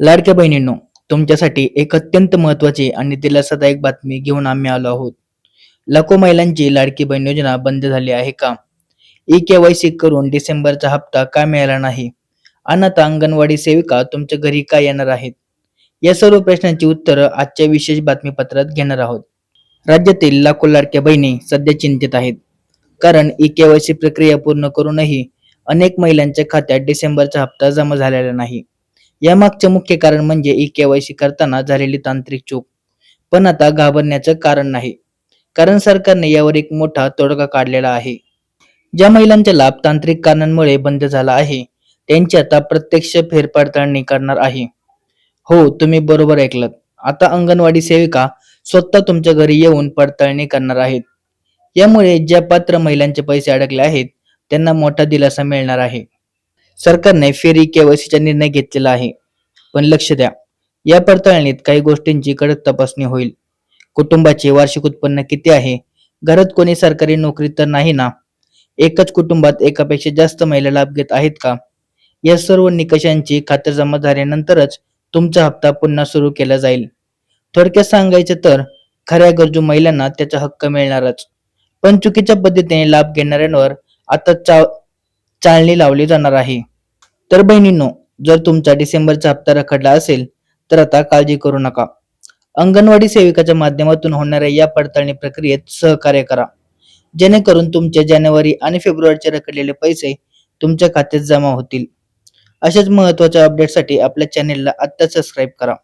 लाडक्या बहिणींनो तुमच्यासाठी एक अत्यंत महत्वाची आणि दिलासादायक बातमी घेऊन आम्ही आलो आहोत. लाखो महिलांची लाडकी बहीण योजना बंद झाली आहे का? ई केवायसी करून डिसेंबरचा हप्ता का मिळाला नाही? आणि आता अंगणवाडी सेविका तुमच्या घरी का येणार आहेत? या सर्व प्रश्नांची उत्तरं आजच्या विशेष बातमीपत्रात घेणार आहोत. राज्यातील लाखो लाडक्या बहिणी सध्या चिंतेत आहेत. कारण ई केवायसी प्रक्रिया पूर्ण करूनही अनेक महिलांच्या खात्यात डिसेंबरचा हप्ता जमा झालेला नाही. यामागचे मुख्य कारण म्हणजे ई केवायसी करताना झालेली तांत्रिक चूक. पण आता घाबरण्याचं कारण नाही. कारण सरकारने यावर एक मोठा तोडगा काढलेला आहे. ज्या महिलांचा लाभ तांत्रिक कारणांमुळे बंद झाला आहे त्यांची आता प्रत्यक्ष फेरपडताळणी करणार आहे. हो तुम्ही बरोबर ऐकलं आता अंगणवाडी सेविका स्वतः तुमच्या घरी येऊन पडताळणी करणार आहेत. यामुळे ज्या पात्र महिलांचे पैसे अडकले आहेत त्यांना मोठा दिलासा मिळणार आहे. सरकारने फेरी केवायसीचा निर्णय घेतलेला आहे. पण लक्ष द्या या पडताळणीत काही गोष्टींची कडक तपासणी होईल. कुटुंबाचे वार्षिक उत्पन्न किती आहे? घरात कोणी सरकारी नोकरी तर नाही ना? एकच कुटुंबात एकापेक्षा जास्त महिला लाभ घेत आहेत का? या सर्व निकषांची खातरजमा झाल्यानंतरच तुमचा हप्ता पुन्हा सुरू केला जाईल. थोडक्यात सांगायचं तर खऱ्या गरजू महिलांना त्याचा हक्क मिळणारच. पण चुकीच्या पद्धतीने लाभ घेणाऱ्यांवर आता चा चालणी लावली जाणार आहे. तर बहिणींनो जर तुमचा डिसेंबरचा हप्ता रखडला असेल तर आता काळजी करू नका. अंगणवाडी सेविकाच्या माध्यमातून होणाऱ्या या पडताळणी प्रक्रियेत सहकार्य करा. जेणेकरून तुमचे जानेवारी आणि फेब्रुवारीचे रखडलेले पैसे तुमच्या खात्यात जमा होतील. अशाच महत्त्वाच्या अपडेटसाठी आपल्या चॅनेलला आत्ता सबस्क्राईब करा.